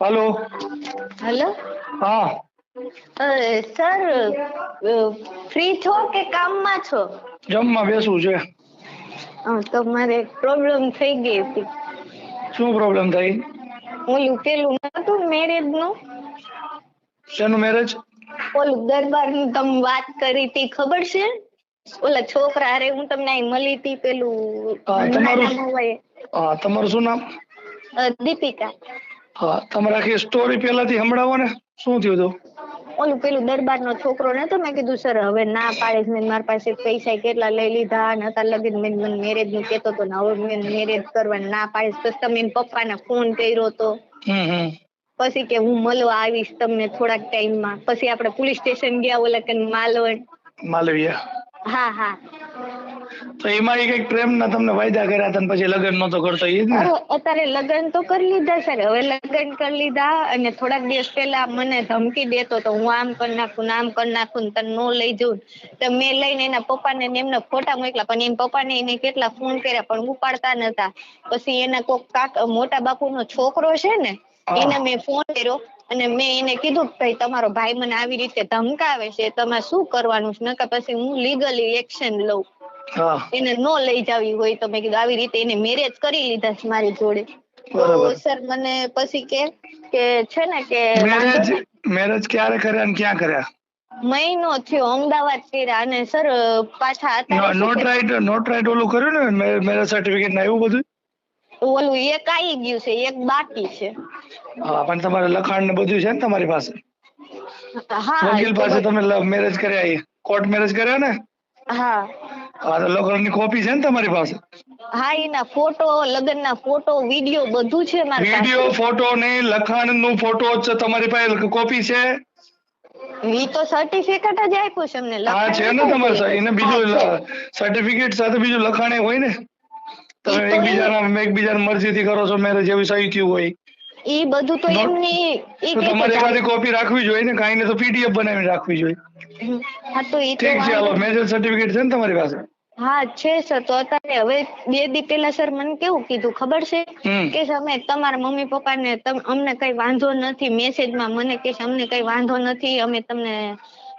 હાલો hello હા sir free છો કે કામમાં છો જમવા બેસવું છે અ, તો મારે પ્રોબ્લેમ થઈ ગઈ હતી શું પ્રોબ્લેમ થઈ ઓલું પેલું નતું મેરેજનું? શેનું મેરેજ ઓલું દરબારનું તમે વાત કરી હતી ખબર છે? ઓલા છોકરા અરે હું તમને અહીં મળી હતી પેલું હા, તમારું- નાના મોવાએ. હા તમારું શું નામ? અ, દીપિકા. હા તમારે આખી સ્ટોરી પહેલાથી સંભળાવો ને. શું થયું હતું ઓલું પેલું દરબાર નો છોકરો નતો મેં કીધું સર હવે ના પાડે મેં મારા પાસે પૈસા કેટલા લઈ લીધા ને અત્યારે લગીન મેં મને મેરેજનું કેતો તો ને હવે મેં મેરેજ કરવા ના પાડે પછી તમે પપ્પા પપ્પાને ફોન કર્યો તો. પછી કે હું મળવા આવીશ તમને થોડાક ટાઈમમાં પછી આપણે પોલીસ સ્ટેશન ગયા ઓલા કે માલવણ. માલવિયા. હા હા. તો એમાં એ કંઈક પ્રેમના તમને વાયદા કર્યા હતા પછી લગ્ન નતો કરતો એ જ ને? અત્યારે લગ્ન તો કરી લીધા સર હવે લગ્ન કરી લીધા અને થોડાક દિવસ પહેલા મને ધમકી દેતો તો હું આમ કરી નાખું આમ કરી નાખું ને તને નો લઈ જઉં. તો મેં લઈને એના પપ્પાને ને એમના ફોટા મોકલા પણ એના પપ્પાને એને કેટલા ફોન કર્યા પણ ઉપાડતા નતા. પછી એના કોક કાક મોટા બાપુનો છોકરો છે ને એને મેં ફોન કર્યો અને મેં એને કીધું કે ભાઈ તમારો ભાઈ મને આવી રીતે ધમકાવે છે તમારે શું કરવાનું છે? નકર પછી હું લીગલી એક્શન લઉં. એને નો લઈ જાવી હોય તો મેં કીધું આવી રીતે એને મેરેજ કરી લીધા છે મારી જોડે. તો સર મને પછી કે કે છે ને કે મેરેજ મેરેજ ક્યારે કર્યા અને ક્યાં કર્યા? મહિનો થયો અમદાવાદ કર્યા અને સર પાછા નોટ રાઈટ નોટ રાઈટ ઓલું કર્યું ને મેરેજ સર્ટિફિકેટ ને એવું બધું? ઓલું એક આવી ગયું છે એક બાકી છે. હા પણ તમારે લખાણ ને બધું છે ને તમારી પાસે? હા વકીલ પાસે તમે મેરેજ કર્યા કોર્ટ મેરેજ કર્યા ને? હા. હા તો લગ્નની કોપી છે ને તમારી પાસે? હા એના ફોટો લગ્નના ફોટો વીડિયો બધું છે મારી પાસે. વીડિયો ફોટો ને લખાણનું ફોટો છે તમારી પાસે કોપી છે? ઈ તો સર્ટિફિકેટ જ આપ્યું છે અમને હા છે ને તમારે. એને બીજું સર્ટિફિકેટ સાથે બીજું લખાણે હોય ને? તમે એકબીજાના એકબીજાની મરજીથી કરો છો મેરેજ એવી સહી થયું હોય. ઈ બધું તો એમની કે તમારે કે કોપી રાખવી જોઈએ ને? કાંઈ ને તો પીડીએફ બનાવીને રાખવી જોઈએ. હા તો એ ઠીક છે હવે મેજર સર્ટિફિકેટ છે ને તમારી પાસે? હા છે સર તો અત્યારે હવે બે દી પેલા સર મને કેવું કીધું ખબર છે. કે અમે તમારા મમ્મી પપ્પાને અમને કઈ વાંધો નથી મેસેજમાં મને કે અમને કઈ વાંધો નથી અમે તમને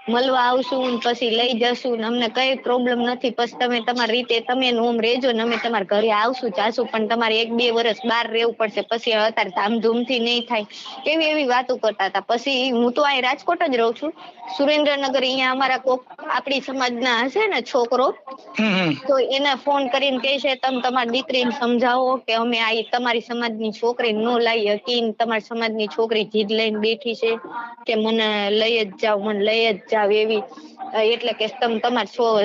મળવા આવશું ને પછી લઈ જશું ને અમને કઈ પ્રોબ્લેમ નથી. પછી તમે તમારી રીતે તમે ઓમ રહેજો ને અમે તમારા ઘરે આવશું જાશું. પણ તમારે એક બે વર્ષ બહાર રહેવું પડશે. પછી અત્યારે ધામધૂમથી નહીં થાય. એવી એવી વાતો કરતા હતા. પછી હું તો અહીં રાજકોટ જ રહું છું. સુરેન્દ્રનગર અહીંયા અમારા કોક આપણી સમાજના હશે ને છોકરો. તો એને ફોન કરીને કહે છે તમે તમારી દીકરીને સમજાવો કે અમે આ તમારી સમાજની છોકરી નો લાવી હકી તમારી સમાજની છોકરી જીદ લઈને બેઠી છે કે મને લઈ જ જાવ મને લઈ જ જાવ એવી એટલે કે તમે તમારી છો-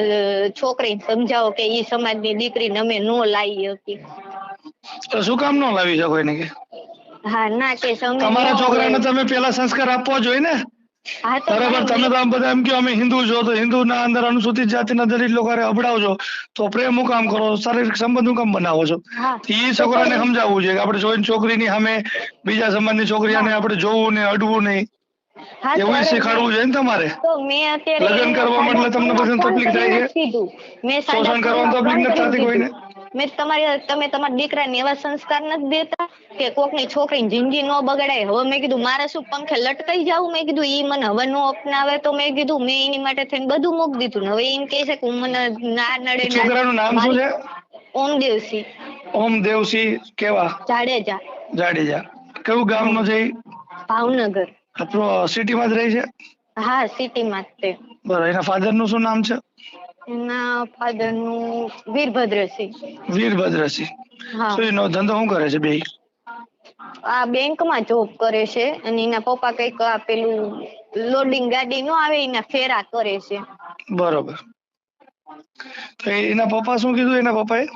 છોકરીને સમજાવો કે ઈ સમાજની દીકરીને અમે નો લાવી હકી તો શું કામ નો લાવી શકો એને કે? હા ના કે તમારા છોકરાને તમે પેલા સંસ્કાર આપવો જોઈએ ને? બરાબર તમે તો આમ બધા એમ કહો અમે હિન્દુ છો તો હિન્દુના અંદર અનુસૂચિત જાતિના દલિત લોકો હારે અભડાવો તો પ્રેમ હું કામ કરો શારીરિક સંબંધ હું કામ બનાવો છો? એ છોકરાને સમજાવવું જોઈએ કે આપણે જોઈને છોકરીની સામે બીજા સમાજની છોકરીઓને આપણે જોવું નહીં અડવું નહીં. એવું શીખવાડવું જોઈએ ને તમારે? મેં લગ્ન કરવા એટલે તમને ફોનમાં તકલીફ થાય છે? કીધું. મેં શોષણ કરવાની તકલીફ નથી થતી કીધું. મેં તમારી તમે તમારા દીકરાને એવા સંસ્કાર નથી દેતા કે કોકની છોકરીની જિંદગી ન બગડાય. હવે મેં કીધું મારે શું પંખે લટકાઈ જાવું? મેં કીધું ઈ મને હવે નો અપનાવે તો મેં કીધું મેં એની માટે થઈને બધું મૂકી દીધું. ને હવે એમ કહે છે કે હું મને ના નડે છોકરાનું નામ શું છે? ઓમ દેવસી. ઓમ દેવસી કેવા? જાડેજા. જાડેજા. કયું ગામનો છે ભાવનગર. આપણો સિટીમાં જ રહે છે? હા સિટીમાં જ તે બરાબર એના ફાધરનું શું નામ છે? એના ફાધરનું વીરભદ્રસિંહ વીરભદ્રસિંહ હા. એનો ધંધો શું કરે છે બે આ બેંકમાં જોબ કરે છે અને એના પપ્પા કંઈક આ પેલું લોડિંગ ગાડી નો આવે એના ફેરા કરે છે. બરોબર. તો એના પપ્પા શું કીધું એના પપ્પાએ?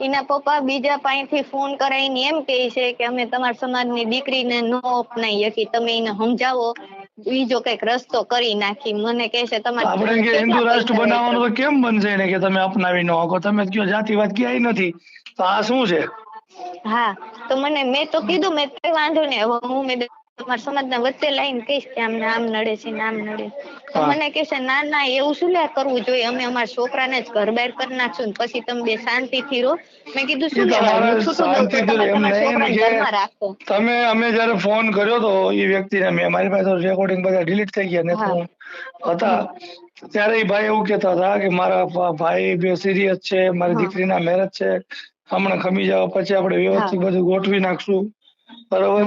એના પપ્પા બીજા પાસેથી ફોન કરાવીને એમ કહે છે કે અમે તમારા સમાજની દીકરીને ન અપનાવી શકી તમે એને સમજાવો. બીજો કંઈક રસ્તો કરી નાખી. મને કહે છે તમારે આપણે કે હિન્દુ રાષ્ટ્ર બનાવવાનું તો કેમ બનશે ને કે તમે અપનાવી ન શકો? તમે કયો જાતિવાદ ક્યાંય નથી? તો આ શું છે? હા તો મને મેં તો કીધું મેં કઈ વાંધો નહીં. હવે હું મેં તમારા સમાજના વચ્ચે લાઈને કહીશ કે આમને આમ નડે છે ને આમ નડે તો. મને કહેશે ના ના એવું શું લે કરવું જોઈએ? અમે અમારા છોકરાને જ ઘર બહાર કરી નાખશું ને પછી તમે બે શાંતિથી રહો. મેં કીધું શું ઈ લેવા તમારે હું છૂટું દઉં તો શાંતિથી તમે ને અમે જયારે ફોન કર્યો તો એ વ્યક્તિને મેં મારી પાસે રેકોર્ડિંગ બધા ડિલીટ થઈ ગયા ને. તો હતા. ત્યારે એ ભાઈ એવું કહેતા હતા કે મારા ભાઈ બે સિરિયસ છે મારી દીકરી દીકરીના મેરેજ છે. હમણાં ખમી જાવ પછી આપણે વ્યવસ્થિત બધું ગોઠવી નાખશું. બરોબર?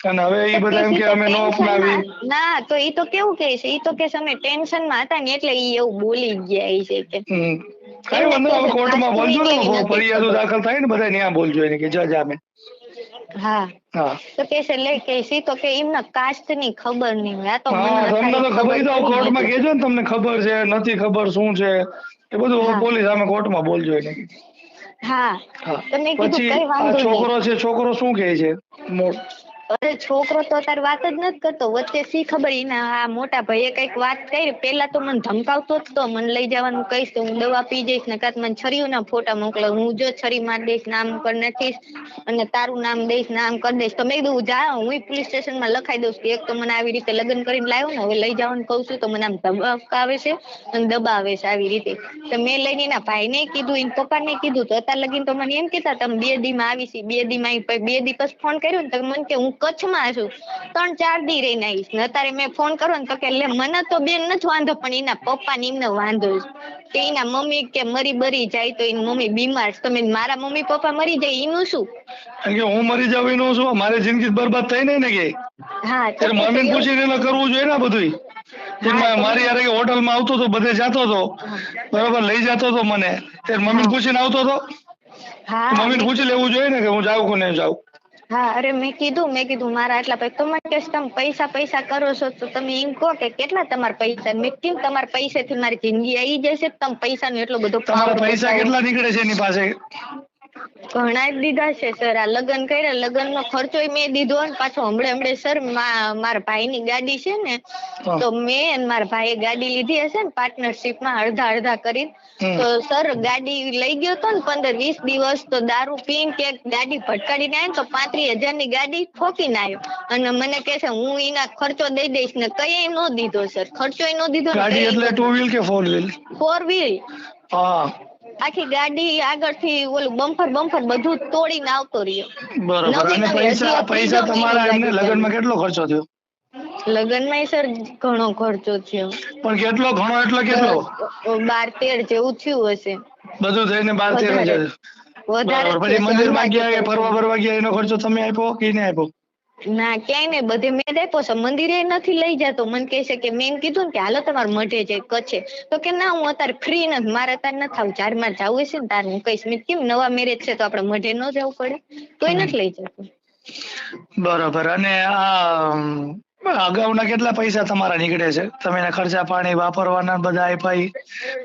અને હવે એ બધા એમ કે અમે નો અપનાવી ના તો ઈ તો કેવું કહે છે? એ તો કે અમે ટેન્શનમાં હતા ને એટલે એ એવું બોલી ગયા છે કે કઈ વાંધો હવે કોર્ટમાં બોલજો ને ફરિયાદો દાખલ થાય ને બધા ત્યાં બોલજો એને કે જજ આમે હા. હા. તો કે છે લે કે સી તો કે એમના કાસ્ટની ખબર નહીં આ તો તમને તો ખબર તો કોર્ટમાં નથી. ને તમને ખબર છે નથી ખબર શું છે એ બધું. પોલીસ સામે કોર્ટમાં બોલજો એને. હા. હા. તો કીધું કઈ વાંધો છોકરો છે છોકરો શું કહે છે? મોટ અરે છોકરો તો અત્યારે વાત જ નથી કરતો. વચ્ચે શી ખબર એના આ મોટા ભાઈએ કંઈક વાત કરી. પેલા તો મને ધમકાવતો જ તો. મને લઈ જવાનું કહીશ તો હું દવા પી જઈશ ને કાંત મને છરીઓના ફોટા મોકલો. હું જો છરી મારી દઈશ, નામ કર નાખીશ અને તારું નામ દઈશ, નામ કરી દઈશ. તો મેં કીધું, જા, હું પોલીસ સ્ટેશનમાં લખાઈ દઉં કે એક તો મને આવી રીતે લગ્ન કરીને લાવ્યો ને, હવે લઈ જવાનું કહું છું તો મને આમ ધમકાવે છે અને દબાવે છે આવી રીતે. તો મેં લઈને એના ભાઈને કીધું, એના પપ્પાને કીધું, તો અત્યારે લગીને તો મને એમ કહેતા, તમે બે દી માં આવીશ બે દી માં બે દી પછી ફોન કર્યો ને, તો મને કે હું કચ્છમાં છું. ત્રણ ચાર દી રહીને આવીશ. ને અત્યારે મેં ફોન કર્યો ને તો કે લે મને તો બેન નથી વાંધો પણ એના પપ્પા ને એમને વાંધો છે. કે એના મમ્મી કે મરી બરી જાય તો એની મમ્મી બીમાર છે. તમે મારા મમ્મી પપ્પા મરી જાય એનું શું? કે હું મરી જાવ એનું શું? મારી જિંદગી બરબાદ થઈ નહીં ને કે? હા તો ત્યારે કે મમ્મીને પૂછીને એને કરવું જોઈએ ને બધું મારી યારે હોટલમાં આવતો હતો બધે જાતો હતો બરોબર લઈ જતો હતો મને. ત્યારે મમ્મી પૂછીને આવતો હતો હા મમ્મીને પૂછી લેવું જોઈએ ને કે હું જાઉં કે નહીં જાઉં. હા અરે મેં કીધું મેં કીધું મારા આટલા પૈસા તમે કે તમે પૈસા પૈસા કરો છો તો તમે એમ કહો કે કેટલા તમારા પૈસા? મેં કેમ તમારા પૈસાથી મારી જિંદગી આવી જશે તમે પૈસાનો એટલો બધો તમારા પૈસા કેટલા નીકળે છે એની પાસે? ઘણા જ દીધા છે સર. આ લગ્ન કર્યા લગ્ન નો ખર્ચો મેં દીધો પાછો હમણે હમણે સર મારા ભાઈ ની ગાડી છે ને તો મેં અને મારા ભાઈએ ગાડી લીધી હશે ને પાર્ટનરશિપમાં અડધા અડધા કરીને તો સર ગાડી લઈ ગયો તો ને પંદર વીસ દિવસ તો દારૂ પીને કે ગાડી ભટકાડીને આવ્યો ને તો પાંત્રીસ હજારની ગાડી ઠોકીને આવ્યો અને મને કે છે હું એના ખર્ચો દઈ દઈશ ને કઈ નો દીધો સર. ખર્ચો નો દીધો ગાડી એટલે ટુ વ્હીલ કે ફોર વ્હીલ ફોર વ્હીલ હા. આખી ગાડી આગળથી ઓલું બમ્પર બમ્પર બધું તોડીને આવતો રહ્યો. બરોબર. અને પૈસા પૈસા તમારા એમને લગ્નમાં કેટલો ખર્ચો થયો? લગ્નમાં સર ઘણો ખર્ચો થયો. પણ કેટલો ઘણો એટલો કેટલો? બાર તેર જેવું થયું હશે. બધું થઈને બાર તેર. હજાર. વધારે. પછી મંદિરમાં ગયા ફરવા ફરવા ગયા એનો ખર્ચો તમે આપ્યો કે નહીં આપ્યો? ના ક્યાંય નઈ બધે મેં જ આપ્યો છે. મંદિરે નથી લઈ જતો. મને કહે છે કે મેં કીધું ને કે હાલો તમારે મઢે જાય કચ્છે. તો કે ના હું અત્યારે ફ્રી નથી. મારે અત્યારે નથી આવું ચારમાં જવું હશે ને તારે હું કહીશ. મેં કેમ નવા મેરેજ છે તો આપણે મઢે ન જવું પડે. તોય નથી લઈ જતો. બરોબર. અને આ અગાઉના કેટલા પૈસા તમારા નીકળે છે? તમે એના ખર્ચા પાણી વાપરવાના બધા આપ્યા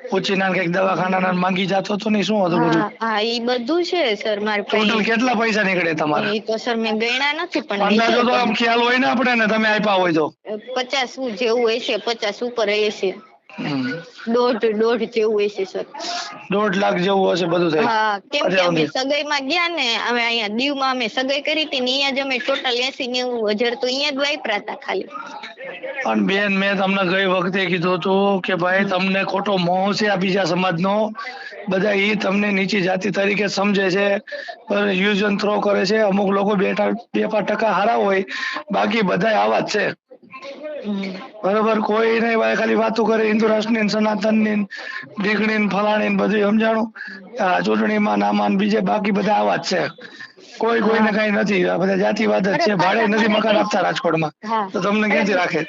પૂછીને કંઈક દવાખાના માંગી જતો તો નહીં શું હતું બધું? હા એ બધું છે સર મારે ટોટલ કેટલા પૈસા નીકળે તમારા? એ તો સર મેં ગણ્યા નથી પણ અંદાજો તો આમ ખ્યાલ હોય ને આપણે ને તમે આપ્યા હોય તો. પચાસ જેવું હશે પચાસ ઉપર હશે. દોઢ દોઢ જેવું હશે સર. દોઢ લાખ જેવું હશે બધું થઈ હા કેમ કે અત્યાર અમે સુધી. સગાઈમાં ગયા ને અમે અહીંયા દીવમાં અમે સગાઈ કરી હતી ને અહીંયા જ અમે ટોટલ એસી નેવું હજાર તો અહીંયા જ વાપરા હતા ખાલી. પણ બેન મેં તમને ગઈ વખતે કીધું હતું કે ભાઈ તમને ખોટો મોહ છે આ બીજા સમાજનો. બધા ઈ તમને નીચી જાતિ તરીકે સમજે છે. યુઝ એન્ડ થ્રો કરે છે. અમુક લોકો બે ટા- બે પાંચ ટકા હારા હોય. બાકી બધા આવા જ છે. હમ. બરોબર કોઈ નહીં ભાઈ ખાલી વાતો કરે હિન્દુ રાષ્ટ્રની ને સનાતનની દીકણી ને ફલાણી ને બધું સમજાણું. આ ચૂંટણીમાં નામાન બીજે બાકી બધા આવા જ છે. કોઈ કોઈને કઈ નથી. આ બધા જાતિવાદ જ છે. ભાડે નથી મકાન આપતા રાજકોટમાં. તો તમને ક્યાંથી રાખે?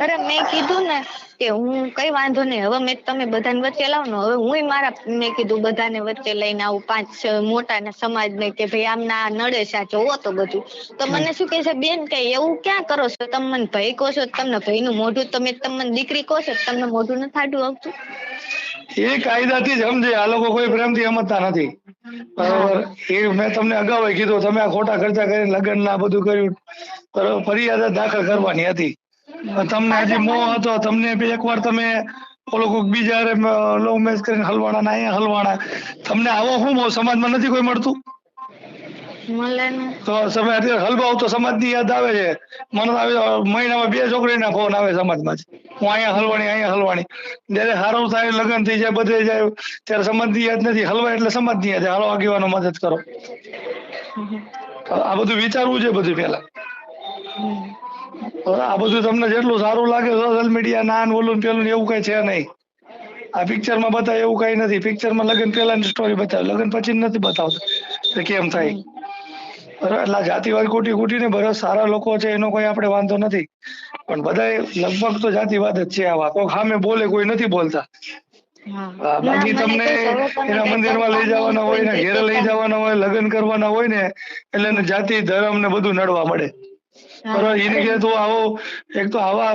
અરે મેં કીધું ને કે હું કઈ વાંધો નહીં. હવે મેં તમે બધાને વચ્ચે લાવો ને. હવે હું મારા મેં કીધું બધાને વચ્ચે લઈને આવું પાંચ મોટા સમાજને કે ભાઈ આમ ના નડે છે આ જોવો તો બધું. તો મને શું કે છે, બેન કે એવું ક્યાં કરો છો? તમે મને ભાઈ કહો છો, તમને ભાઈ નું મોઢું તમે તમને મને દીકરી કહો છો, તમને મોઢું નથી આડું આવતું? એ કાયદાથી સમજે. આ લોકો કોઈ પ્રેમથી સમજતા નથી. બરોબર? એ મેં તમને અગાઉ કીધું, તમે આ ખોટા ખર્ચા કરીને લગ્ન ના બધું કર્યું. ફરિયાદ દાખલ કરવાની હતી. તમને હજી મોહ હતો. તમને બી એકવાર તમે ઓલો કોઈક બીજા લવ મેચ કરીને હલવાણા ના અહીંયા હલવાણા તમને આવો શું મોહ સમાજમાં નથી કોઈ મળતું? મળે ને. તો તમે અત્યારે હલવાઓ તો સમાજની યાદ આવે છે. મને આવે મહિનામાં બે છોકરીના ફોન આવે સમાજમાં હું અહીંયા હલવાણી અહીંયા હલવાણી જ્યારે સારું થાય લગ્ન થઈ જાય બધે જાય ત્યારે સમાજની યાદ નથી. હલવા એટલે સમાજની યાદ હાલો આગેવાનો મદદ કરો. આ બધું વિચારવું છે બધું પેલા. આ બધું તમને જેટલું સારું લાગે સોશિયલ મીડિયા ના ઓલું પેલું એવું કઈ છે નહીં. આ પિક્ચરમાં બતાવે એવું કઈ નથી. પિક્ચરમાં લગ્ન પહેલાની સ્ટોરી બતાવે. લગ્ન પછી નથી બતાવતો. કેમ થાય? બરાબર? એટલે જાતિવાદ કૂટી કૂટીને બધા સારા લોકો છે એનો કોઈ આપણે વાંધો નથી. પણ બધા લગભગ તો જાતિવાદ જ છે આવા કોઈ સામે બોલે કોઈ નથી બોલતા. બાકી તમને એના મંદિર મંદિરમાં લઈ જવાના હોય ને ઘેરે લઈ જવાના હોય લગ્ન કરવાના હોય ને એટલે જાતિ ધર્મ ને બધું નડવા મળે. બરોબર એ રીતે તું આવો એક તો આવા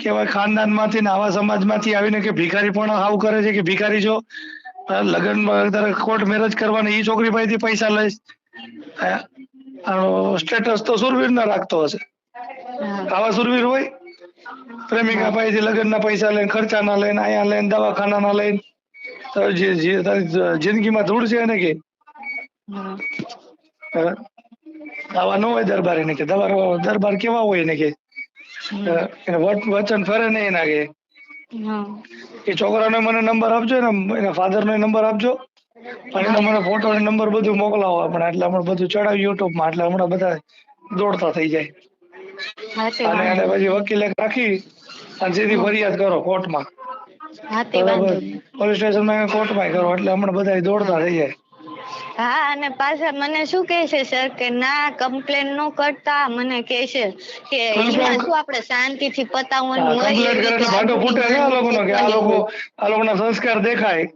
કેવાય ખાનદાનમાંથી ને આવા સમાજમાંથી આવીને કે ભિખારી પણ આવું કરે છે કે ભિખારી છો લગ્ન તારે કોર્ટ મેરેજ કરવાની એ છોકરી પાસેથી પૈસા લઈશ. સ્ટેટસ તો સુરવીર ના રાખતો હશે. આવા સુરવીર હોય? પ્રેમિકા પાસેથી લગ્ન ના પૈસા લઈને ખર્ચા ના લઈને અહીંયા લઈને દવાખાના ના લઈને જિંદગીમાં ધૂળ છે એને કે. આવા ન હોય દરબાર એને કે દરબાર દરબાર કેવા હોય એને કે? એને વચન ફરે નહીં એના કે. એ છોકરાનો મને નંબર આપજો ને એના ફાધર નો નંબર આપજો. અને એનો મને ફોટો ને નંબર બધું મોકલાવો આપણે એટલે હમણાં બધું ચડાવી યુટ્યુબમાં એટલે હમણાં બધા દોડતા થઈ જાય. અને એને પછી વકીલે રાખી અને સીધી ફરિયાદ કરો કોર્ટમાં પોલીસ સ્ટેશનમાં કોર્ટમાં કરો એટલે હમણાં બધા દોડતા થઈ જાય. હા અને પાછા મને શું કહે છે સર કે ના કમ્પ્લેન નો કરતા મને કહે છે કે એમાં શું આપણે શાંતિથી પતાવવાનું હોય ભાટો ફૂટે છે આ લોકોનો કે આ લોકો આ લોકોના સંસ્કાર દેખાય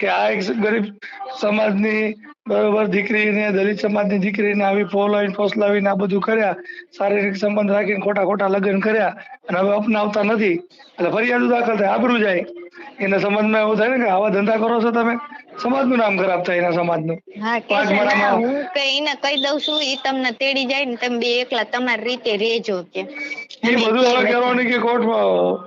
કે આ એક ગરીબ સમાજની બરોબર દીકરીને દલિત સમાજની દીકરીને આવી ફોલાવીને ફોસલાવીને આ બધું કર્યા શારીરિક સંબંધ રાખીને ખોટા ખોટા લગ્ન કર્યા અને હવે અપનાવતા નથી. એટલે ફરિયાદ દાખલ થાય આબરું જાય. એના સંબંધમાં એવું થાય ને કે આવા ધંધા કરો છો તમે. સમાજનું નામ ખરાબ થાય એના સમાજનું. હા કે છે, એને કહી દઉં છું ઈ તમને તેડી જાય ને તમે બે એકલા તમારી રીતે રેજો કે. એ બધું હવે કરવાનું કે કોર્ટમાં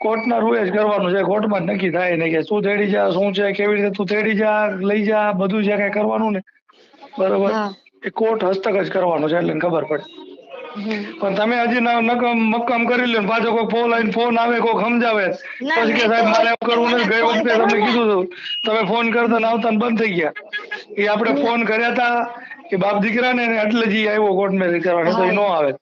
કોર્ટના રૂએ જ કરવાનું છે કોર્ટમાં નક્કી થાય ને કે શું તેડી જા શું છે કેવી રીતે તું તેડી જા લઈ જા બધું જે કઈ કરવાનું ને બરોબર? એ કોર્ટ હસ્તક જ કરવાનું છે એટલે ખબર પડે. પણ તમે હજી મક્કમ કરી લે પાછો કોઈ ફોન લઈને ફોન આવે કોઈ સમજાવે. પછી કે સાહેબ મારે એવું કરવું નથી. ગઈ વખતે તમને કીધું હતું. તમે ફોન કરતા ને આવતા બંધ થઈ ગયા. એ આપણે ફોન કર્યા હતા કે બાપ દીકરા ને એટલે જ આવ્યો કોર્ટ મેરેજ કરવા તો એ નો આવે.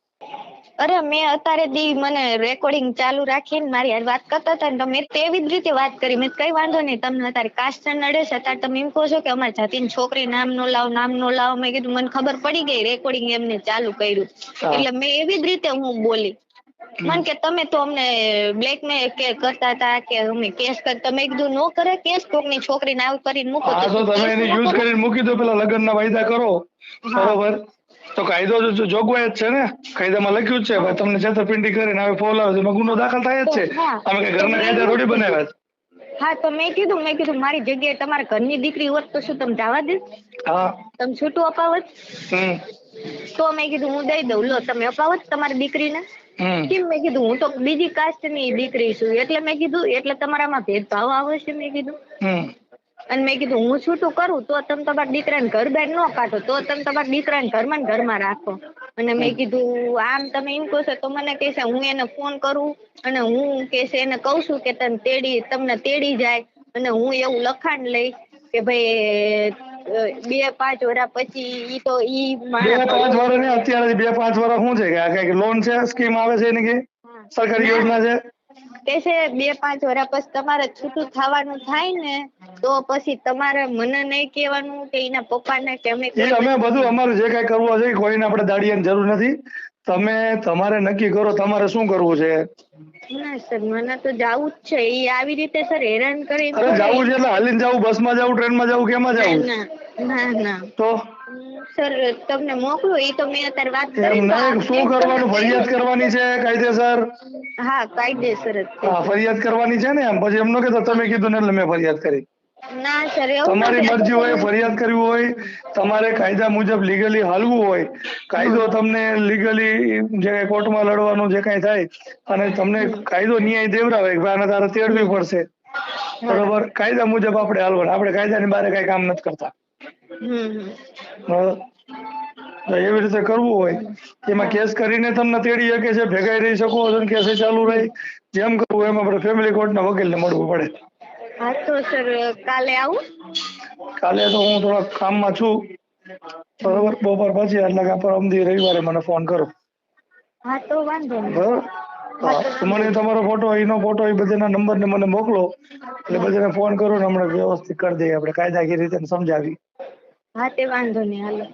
અરે મેં અત્યારે દી મને રેકોર્ડિંગ ચાલુ રાખીને મારી હારે વાત કરતા હતા ને તો તેવી જ રીતે વાત કરી. મેં કઈ વાંધો નહીં તમને અત્યારે કાસ્ટ નડે છે અત્યારે તમે એમ કહો છો કે અમારી જાતિની છોકરી નામ નો લાવ નામ નો લાવો મેં કીધું મને ખબર પડી ગઈ રેકોર્ડિંગ એમને ચાલુ કર્યું. એટલે મેં એવી જ રીતે હું બોલી. મને કે તમે તો અમને બ્લેકમેલ કે કરતા હતા કે અમે કેસ કર તમે કીધું નો કરે કેસ કોકની છોકરીને આવું કરીને મૂકો. તો તમે એને યુઝ કરીને મૂકી દો પેલા લગ્નના વાયદા કરો. બરોબર? તો કાયદો જોગવાય જોગવાઈ જ છે ને? કાયદામાં લખ્યું જ છે ભાઈ તમને છેતરપિંડી કરીને હવે ફોલ આવે એમાં ગુનો દાખલ થાય જ છે. અમે કઈ ઘરના કાયદા થોડી બનાવ્યા છે. હા તો મેં કીધું મેં કીધું મારી જગ્યાએ તમારા ઘરની દીકરી હોત તો શું તમે જવા દે હા. તમે છૂટું અપાવત? તો મેં કીધું હું દઈ દઉં. લો તમે અપાવત તમારી દીકરીને. કેમ? મેં કીધું હું તો બીજી કાસ્ટની દીકરી છું. એટલે મેં કીધું એટલે તમારામાં ભેદભાવ આવે છે મેં કીધું. અને મેં કીધું હું છૂટું કરું? તો તમે તમારા દીકરાને ઘર બહાર ન કાઢો તો તમે તમારા દીકરાને ઘરમાં ને ઘરમાં રાખો. અને મેં કીધું આમ તમે એમ કહો છો તો મને કહેશે હું એને ફોન કરું અને હું કહેશે એને કહું છું કે તને તેડી તમને તેડી જાય અને હું એવું લખાણ લઈ કે ભાઈ બે પાંચ વર્ષ પછી ઈ તો ઈ બે પાંચ વર્ષ ને અત્યારે બે પાંચ વર્ષ શું છે કે લોન છે સ્કીમ આવે છે એની કે? સરકારી યોજના છે? કે છે બે પાંચ વર્ષ પછી તમારે છૂટું થવાનું થાય ને તો પછી તમારે મને નહીં કહેવાનું કે એના પપ્પાને કે અમે અમે બધું અમારું જે કઈ કરવું છે કોઈને આપણે દાડિયાની જરૂર નથી. તમે તમારે નક્કી કરો તમારે શું કરવું છે? ના સર મને તો જાવું જ છે. એ આવી રીતે સર હેરાન કરી અરે જવું છે એટલે હાલીને જવું બસમાં જવું ટ્રેનમાં જવું કેમાં જવું? ના ના ના. તો? સર તમને મોકલું? એ તો મેં અત્યારે વાત કરી. નહીં શું કરવાનું? ફરિયાદ કરવાની છે કાયદેસર? હા કાયદેસર હા ફરિયાદ કરવાની છે ને એમ? પછી એમ કે તમે કીધું ને એટલે મેં ફરિયાદ કરી. ના સર એવું તમારી મરજી હોય ફરિયાદ કરવી હોય તમારે કાયદા મુજબ લીગલી હાલવું હોય કાયદો તમને લીગલી જે કોર્ટમાં લડવાનું જે કાંઈ થાય અને તમને કાયદો ન્યાય દેવરાવે કે ભાઈ આને તારે તેડવી પડશે. બરોબર? કાયદા મુજબ આપણે હાલવાનું. આપણે કાયદાની બારે કાંઈ કામ નથી કરતા હમ હમ. બરોબર? તો એવી રીતે કરવું હોય. એમાં કેસ કરીને તમને તેડી શકે છે ભેગાઈ રહી શકો છો કેસ ચાલુ રહે. જેમ કરવું એમ આપણે ફેમિલી કોર્ટના વકીલને મળવું પડે. હા તો સર કાલે આવું? કાલે તો હું થોડા કામમાં છું. બરોબર બપોર પછી એટલે કે પરમદી રવિવારે મને ફોન કરો. હા તો વાંધો નહીં. બરોબર? મને તમારો ફોટો એનો ફોટો એ બધાના નંબર ને મને મોકલો. એટલે બધાને ફોન કરો ને હમણાં વ્યવસ્થિત કરી દઈએ. આપણે કાયદાકીય રીતે સમજાવી. હા તે વાંધો નહીં હાલો.